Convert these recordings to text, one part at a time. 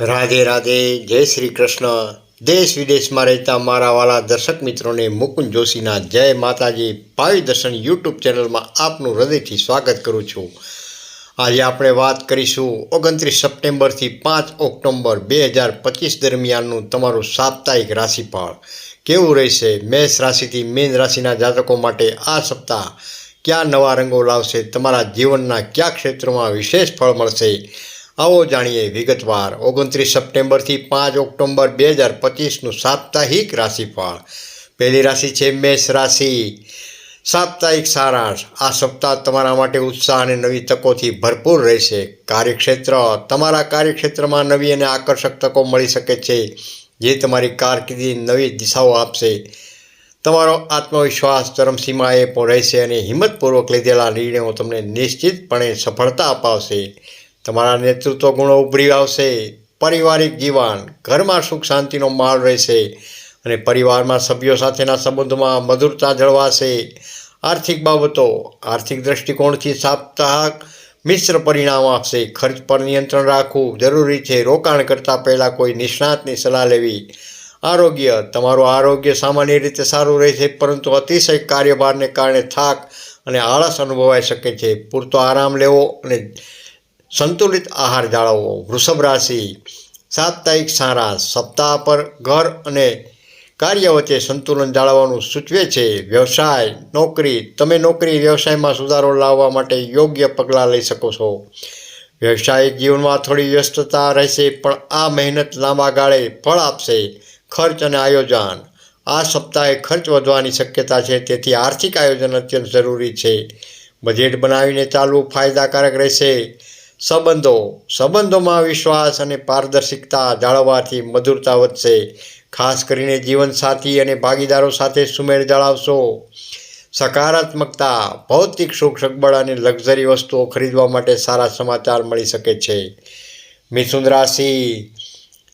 રાધે રાધે, જય શ્રી કૃષ્ણ. દેશ વિદેશમાં રહેતા મારા વાલા દર્શક મિત્રોને મુકુંદ જોશીના જય માતાજી પાવી દર્શન યુટ્યુબ ચેનલમાં આપનું હૃદયથી સ્વાગત કરું છું. આજે આપણે વાત કરીશું ઓગણત્રીસ સપ્ટેમ્બરથી પાંચ ઓક્ટોબર બે હજાર પચીસ દરમિયાનનું તમારું સાપ્તાહિક રાશિફળ. કેવું રહેશે? મેષ રાશિથી મીન રાશિના જાતકો માટે આ સપ્તાહ કયા નવા રંગો લાવશે? તમારા જીવનના કયા ક્ષેત્રોમાં વિશેષ ફળ મળશે? આવો જાણીએ વિગતવાર. ઓગણત્રીસ સપ્ટેમ્બરથી પાંચ ઓક્ટોબર બે હજાર પચીસનું સાપ્તાહિક રાશિફળ. પહેલી રાશિ છે મેષ રાશિ. સાપ્તાહિક સારાંશ. આ સપ્તાહ તમારા માટે ઉત્સાહ અને નવી તકોથી ભરપૂર રહેશે. કાર્યક્ષેત્ર. તમારા કાર્યક્ષેત્રમાં નવી અને આકર્ષક તકો મળી શકે છે, જે તમારી કારકિર્દી નવી દિશાઓ આપશે. તમારો આત્મવિશ્વાસ ચરમસીમાએ પણ રહેશે અને હિંમતપૂર્વક લીધેલા નિર્ણયો તમને નિશ્ચિતપણે સફળતા અપાવશે. તમારા નેતૃત્વ ગુણો ઉભરી આવશે, પારિવારિક જીવન, ઘરમાં સુખ શાંતિનો માહોલ રહેશે અને પરિવારમાં સભ્યો સાથેના સંબંધોમાં મધુરતા જળવાશે. આર્થિક બાબતો, આર્થિક દૃષ્ટિકોણથી સાપ્તાહિક મિશ્ર પરિણામ આપશે. ખર્ચ પર નિયંત્રણ રાખવું જરૂરી છે. રોકાણ કરતાં પહેલાં કોઈ નિષ્ણાતની સલાહ લેવી. આરોગ્ય, તમારું આરોગ્ય સામાન્ય રીતે સારું રહેશે, પરંતુ અતિશય કાર્યભારને કારણે થાક અને આળસ અનુભવાઈ શકે છે. પૂરતો આરામ લેવો અને સંતુલિત આહાર જાળવવો વૃષભ રાશિ સાપ્તાહિક સારા સપ્તાહ પર ઘર અને કાર્ય વચ્ચે સંતુલન જાળવવાનું સૂચવે છે. વ્યવસાય, નોકરી, તમે નોકરી વ્યવસાયમાં સુધારો લાવવા માટે યોગ્ય પગલાં લઈ શકો છો. વ્યવસાયિક જીવનમાં થોડી વ્યસ્તતા રહેશે, પણ આ મહેનત લાંબા ગાળે ફળ આપશે. ખર્ચ અને આયોજન. આ સપ્તાહે ખર્ચ વધવાની શક્યતા છે, તેથી આર્થિક આયોજન અત્યંત જરૂરી છે. બજેટ બનાવીને ચાલવું ફાયદાકારક રહેશે. સંબંધો. સંબંધોમાં વિશ્વાસ અને પારદર્શિકતા જાળવવાથી મધુરતા વધશે. ખાસ કરીને જીવનસાથી અને ભાગીદારો સાથે સુમેળ જાળવશો. સકારાત્મકતા, ભૌતિક સુખ સગબળ અને લક્ઝરી વસ્તુઓ ખરીદવા માટે સારા સમાચાર મળી શકે છે. મિથુન રાશિ.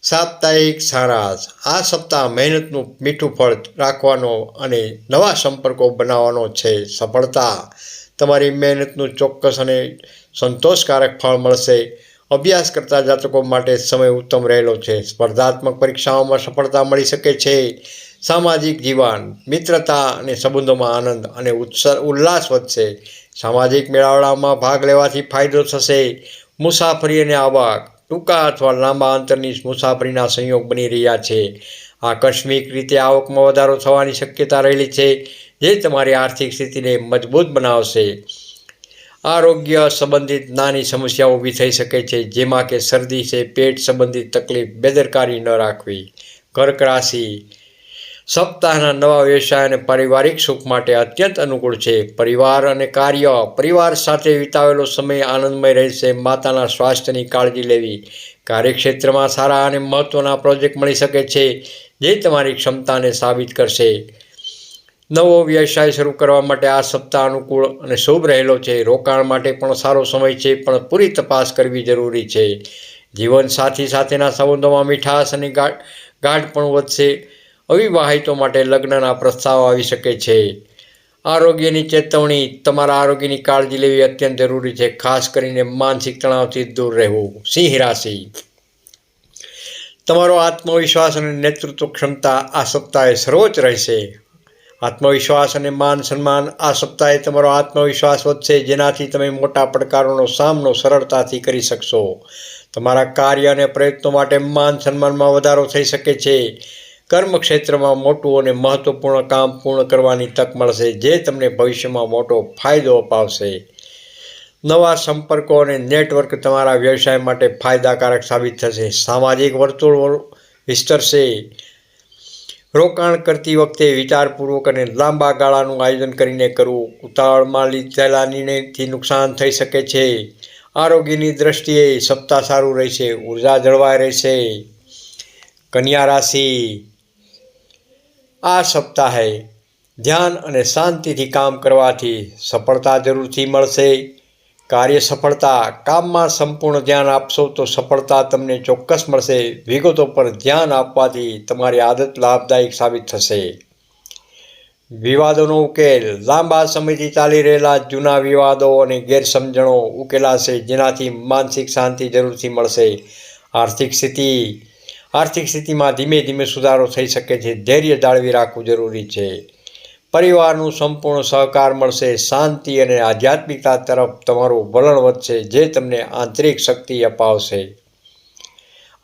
સાપ્તાહિક સારાશ. આ સપ્તાહ મહેનતનું મીઠું ફળ રાખવાનો અને નવા સંપર્કો બનાવવાનો છે. સફળતા. તમારી મહેનતનું ચોક્કસ અને સંતોષકારક ફળ મળશે. અભ્યાસ કરતા જાતકો માટે સમય ઉત્તમ રહેલો છે. સ્પર્ધાત્મક પરીક્ષાઓમાં સફળતા મળી શકે છે. સામાજિક જીવન, મિત્રતા અને સંબંધોમાં આનંદ અને ઉત્સાહ ઉલ્લાસ વધશે. સામાજિક મેળાવડામાં ભાગ લેવાથી ફાયદો થશે. મુસાફરી અને આવક, ટૂંકા અથવા લાંબા અંતરની મુસાફરીના સંયોગ બની રહ્યા છે. આકસ્મિક રીતે આવકમાં વધારો થવાની શક્યતા રહેલી છે. જે તમારી આર્થિક સ્થિતિને મજબૂત બનાવશે. આરોગ્ય સંબંધિત નાની સમસ્યાઓ ઊભી થઈ શકે છે, જેમાં કે શરદી છે, પેટ સંબંધિત તકલીફ, બેદરકારી ન રાખવી કર્ક રાશિ સપ્તાહના નવા વ્યવસાય અને પારિવારિક સુખ માટે અત્યંત અનુકૂળ છે. પરિવાર અને કાર્ય, પરિવાર સાથે વિતાવેલો સમય આનંદમય રહેશે, માતાના સ્વાસ્થ્યની કાળજી લેવી, કાર્યક્ષેત્રમાં સારા અને મહત્ત્વના પ્રોજેક્ટ મળી શકે છે, જે તમારી ક્ષમતાને સાબિત કરશે. નવો વ્યવસાય શરૂ કરવા માટે આ સપ્તાહ અનુકૂળ અને શુભ રહેલો છે. રોકાણ માટે પણ સારો સમય છે, પણ પૂરી તપાસ કરવી જરૂરી છે. જીવનસાથી સાથેના સંબંધોમાં મીઠાશ અને ગાઢ પણ વધશે. અવિવાહિતો માટે લગ્નના પ્રસ્તાવ આવી શકે છે. આરોગ્યની ચેતવણી, તમારા આરોગ્યની કાળજી લેવી અત્યંત જરૂરી છે, ખાસ કરીને માનસિક તણાવથી દૂર રહેવું. સિંહ રાશિ. તમારો આત્મવિશ્વાસ અને નેતૃત્વ ક્ષમતા આ સપ્તાહે સર્વોચ્ચ રહેશે. આત્મવિશ્વાસ અને માન સન્માન આ સપ્તાહે તમારો આત્મવિશ્વાસ વધશે, જેનાથી તમે મોટા પડકારોનો સામનો સરળતાથી કરી શકશો. તમારા કાર્ય અને પ્રયત્નો માટે માન સન્માનમાં વધારો થઈ શકે છે. કર્મક્ષેત્રમાં મોટું અને મહત્ત્વપૂર્ણ કામ પૂર્ણ કરવાની તક મળશે, જે તમને ભવિષ્યમાં મોટો ફાયદો અપાવશે. નવા સંપર્કો અને નેટવર્ક તમારા વ્યવસાય માટે ફાયદાકારક સાબિત થશે. સામાજિક વર્તુળ વિસ્તરશે. રોકાણ કરતી વખતે વિચારપૂર્વક અને લાંબા ગાળાનું આયોજન કરીને કરવું. ઉતાવળમાં નિર્ણયથી નુકસાન થઈ શકે છે. આરોગ્યની દ્રષ્ટિએ સપ્તાહ સારું રહેશે, ઊર્જા જળવાઈ રહેશે. કન્યા રાશિ. આ સપ્તાહે ધ્યાન અને શાંતિથી કામ કરવાથી સફળતા જરૂરથી મળશે. કાર્ય સફળતા કામમાં સંપૂર્ણ ધ્યાન આપશો તો સફળતા તમને ચોક્કસ મળશે. વિગતો પર ધ્યાન આપવાથી તમારી આદત લાભદાયક સાબિત થશે. વિવાદોનો ઉકેલ. લાંબા સમયથી ચાલી રહેલા જૂના વિવાદો અને ગેરસમજણો ઉકેલાશે, જેનાથી માનસિક શાંતિ જરૂરથી મળશે. આર્થિક સ્થિતિ. આર્થિક સ્થિતિમાં ધીમે ધીમે સુધારો થઈ શકે છે. ધૈર્ય જાળવી રાખવું જરૂરી છે. પરિવારનું સંપૂર્ણ સહકાર મળશે, શાંતિ અને આધ્યાત્મિકતા તરફ તમારું વલણ વધશે, જે તમને આંતરિક શક્તિ અપાવશે.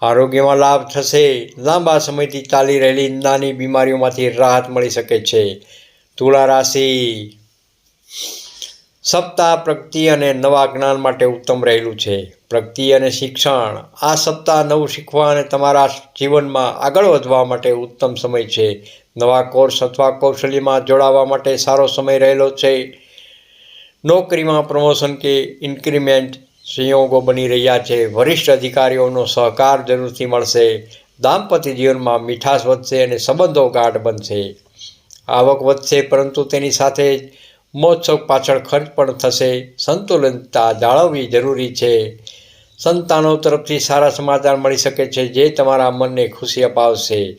આરોગ્યમાં લાભ થશે. લાંબા સમયથી ચાલી રહેલી નાની બીમારીઓમાંથી રાહત મળી શકે છે. તુલા રાશિ. સપ્તાહ પ્રગતિ અને નવા જ્ઞાન માટે ઉત્તમ રહેલું છે. પ્રગતિ અને શિક્ષણ, આ સપ્તાહ નવું શીખવા અને તમારા જીવનમાં આગળ વધવા માટે ઉત્તમ સમય છે. નવા કોર્સ અથવા કૌશલ્યમાં જોડાવા માટે સારો સમય રહેલો છે. નોકરીમાં પ્રમોશન કે ઇન્ક્રીમેન્ટ સંયોગો બની રહ્યા છે. વરિષ્ઠ અધિકારીઓનો સહકાર જરૂરથી મળશે. દાંપત્ય જીવનમાં મીઠાશ વધશે અને સંબંધો ગાઢ બનશે. આવક વધશે, પરંતુ તેની સાથે જ મહોત્સવ પાછળ ખર્ચ પણ થશે. સંતુલનતા જાળવવી જરૂરી છે. સંતાનો તરફથી સારા સમાચાર મળી શકે છે જે તમારા મનને ખુશી અપાવશે.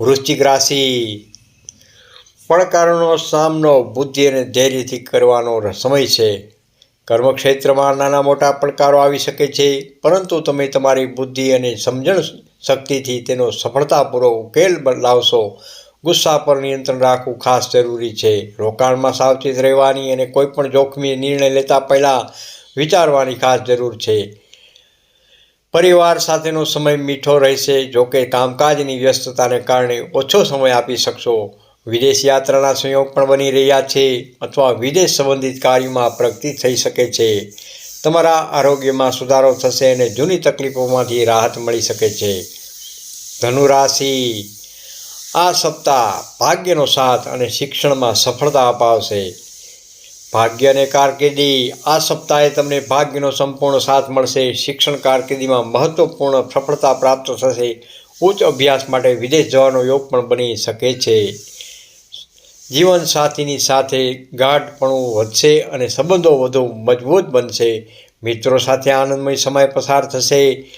વૃશ્ચિક રાશિ. પડકારોનો સામનો બુદ્ધિ અને ધૈર્યથી કરવાનો સમય છે. કર્મક્ષેત્રમાં નાના મોટા પડકારો આવી શકે છે, પરંતુ તમે તમારી બુદ્ધિ અને સમજણ શક્તિથી તેનો સફળતાપૂર્વક ઉકેલ લાવશો. ગુસ્સા પર નિયંત્રણ રાખવું ખાસ જરૂરી છે. રોકાણમાં સાવચેત રહેવાની અને કોઈપણ જોખમી નિર્ણય લેતા પહેલાં વિચારવાની ખાસ જરૂર છે. પરિવાર સાથેનો સમય મીઠો રહેશે. જોકે કામકાજની વ્યસ્તતાને કારણે ઓછો સમય આપી શકશો. વિદેશ યાત્રાના સંયોગ પણ બની રહ્યા છે અથવા વિદેશ સંબંધિત કાર્યમાં પ્રગતિ થઈ શકે છે. તમારા આરોગ્યમાં સુધારો થશે અને જૂની તકલીફોમાંથી રાહત મળી શકે છે. ધનુ રાશિ આ સપ્તાહ ભાગ્યનો સાથ અને શિક્ષણમાં સફળતા અપાવશે. ભાગ્ય અને કારકિર્દી આ સપ્તાહે તમને ભાગ્યનો સંપૂર્ણ સાથ મળશે. શિક્ષણ કારકિર્દીમાં મહત્વપૂર્ણ સફળતા પ્રાપ્ત થશે. ઉચ્ચ અભ્યાસ માટે વિદેશ જવાનો યોગ પણ બની શકે છે. જીવનસાથીની સાથે ગાઢપણું વધશે અને સંબંધો વધુ મજબૂત બનશે. મિત્રો સાથે આનંદમય સમય પસાર થશે.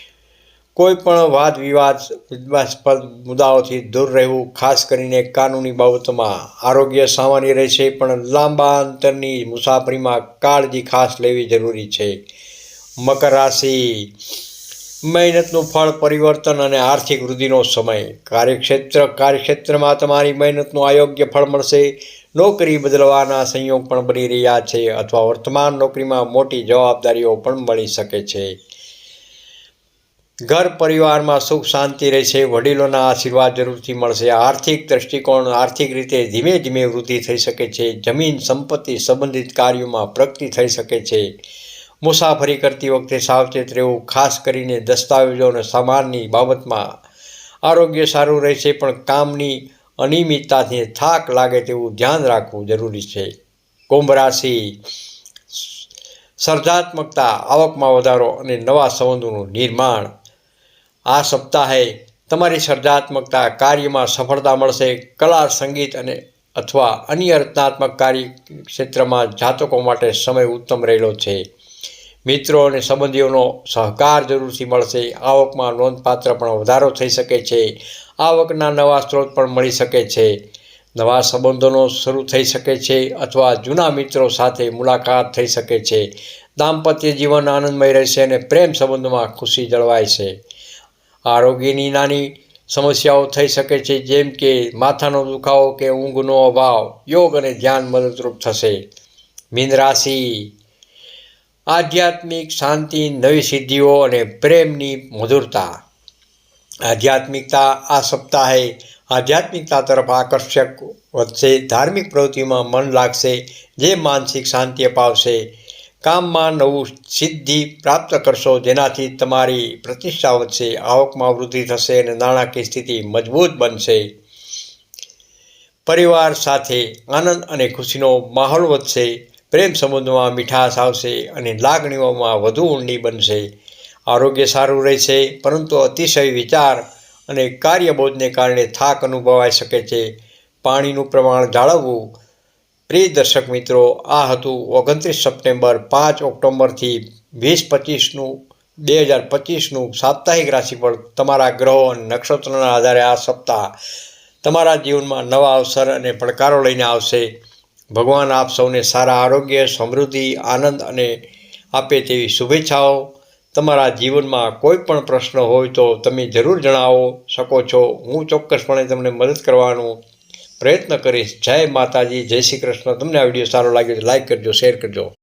કોઈ પણ વાદ વિવાદ વિવાદાસ્પદ મુદ્દાઓથી દૂર રહેવું, ખાસ કરીને કાનૂની બાબતોમાં. આરોગ્ય સામાન્ય રહેશે, પણ લાંબા અંતરની મુસાફરીમાં કાળજી ખાસ લેવી જરૂરી છે. મકર રાશિ. મહેનતનું ફળ પરિવર્તન અને આર્થિક વૃદ્ધિનો સમય. કાર્યક્ષેત્ર, કાર્યક્ષેત્રમાં તમારી મહેનતનું અયોગ્ય ફળ મળશે. નોકરી બદલવાના સંયોગ પણ બની રહ્યા છે, અથવા વર્તમાન નોકરીમાં મોટી જવાબદારીઓ પણ મળી શકે છે. ઘર પરિવારમાં સુખ શાંતિ રહેશે, વડીલોના આશીર્વાદ જરૂરથી મળશે. આર્થિક દૃષ્ટિકોણ આર્થિક રીતે ધીમે ધીમે વૃદ્ધિ થઈ શકે છે. જમીન સંપત્તિ સંબંધિત કાર્યોમાં પ્રગતિ થઈ શકે છે. મુસાફરી કરતી વખતે સાવચેત રહેવું, ખાસ કરીને દસ્તાવેજો અને સામાનની બાબતમાં આરોગ્ય સારું રહેશે, પણ કામની અનિયમિતતાથી થાક લાગે તેવું ધ્યાન રાખવું જરૂરી છે. કુંભ રાશિ સર્જાત્મકતા, આવકમાં વધારો અને નવા સંબંધોનું નિર્માણ આ સપ્તાહે તમારી સર્જાત્મકતા કાર્યમાં સફળતા મળશે. કલા, સંગીત અને અથવા અન્ય રચનાત્મક કાર્ય ક્ષેત્રમાં જાતકો માટે સમય ઉત્તમ રહેલો છે. મિત્રો અને સંબંધીઓનો સહકાર જરૂરથી મળશે. આવકમાં નોંધપાત્ર પણ વધારો થઈ શકે છે. આવકના નવા સ્ત્રોત પણ મળી શકે છે. નવા સંબંધોનો શરૂ થઈ શકે છે અથવા જૂના મિત્રો સાથે મુલાકાત થઈ શકે છે. દાંપત્ય જીવન આનંદમય રહેશે અને પ્રેમ સંબંધોમાં ખુશી જળવાય છે. આરોગ્યની નાની સમસ્યાઓ થઈ શકે છે, જેમ કે માથાનો દુખાવો કે ઊંઘનો અભાવ, યોગ અને ધ્યાન મદદરૂપ થશે. મીન રાશિ. આધ્યાત્મિક શાંતિ, નવી સિદ્ધિઓ અને પ્રેમની મધુરતા. આધ્યાત્મિકતા આ સપ્તાહે આધ્યાત્મિકતા તરફ આકર્ષક વધશે. ધાર્મિક પ્રવૃત્તિમાં મન લાગશે, જે માનસિક શાંતિ અપાવશે. કામમાં નવું સિદ્ધિ પ્રાપ્ત કરશો, જેનાથી તમારી પ્રતિષ્ઠા વધશે, આવકમાં વૃદ્ધિ થશે અને નાણાકીય સ્થિતિ મજબૂત બનશે. પરિવાર સાથે આનંદ અને ખુશીનો માહોલ વધશે, પ્રેમ સંબંધોમાં મીઠાશ આવશે અને લાગણીઓમાં વધુ ઊંડી બનશે. આરોગ્ય સારું રહેશે, પરંતુ અતિશય વિચાર અને કાર્યબોધને કારણે થાક અનુભવાઈ શકે છે. પાણીનું પ્રમાણ જાળવવું પ્રિય દર્શક મિત્રો, આ હતું ઓગણત્રીસ સપ્ટેમ્બર પાંચ ઓક્ટોબરથી વીસ પચીસનું, બે હજાર પચીસનું સાપ્તાહિક રાશિફળ તમારા ગ્રહો અને નક્ષત્રોના આધારે આ સપ્તાહ તમારા જીવનમાં નવા અવસર અને પડકારો લઈને આવશે. ભગવાન આપ સૌને સારા આરોગ્ય, સમૃદ્ધિ, આનંદ અને આપે તેવી શુભેચ્છાઓ. તમારા જીવનમાં કોઈ પણ પ્રશ્ન હોય તો તમે જરૂર જણાવો શકો છો. હું ચોક્કસપણે તમને મદદ કરવાનો પ્રયત્ન કરીશ. જય માતાજી, જય શ્રી કૃષ્ણ. તમને આ વીડિયો સારો લાગ્યો લાઈક કરજો શેર કરજો.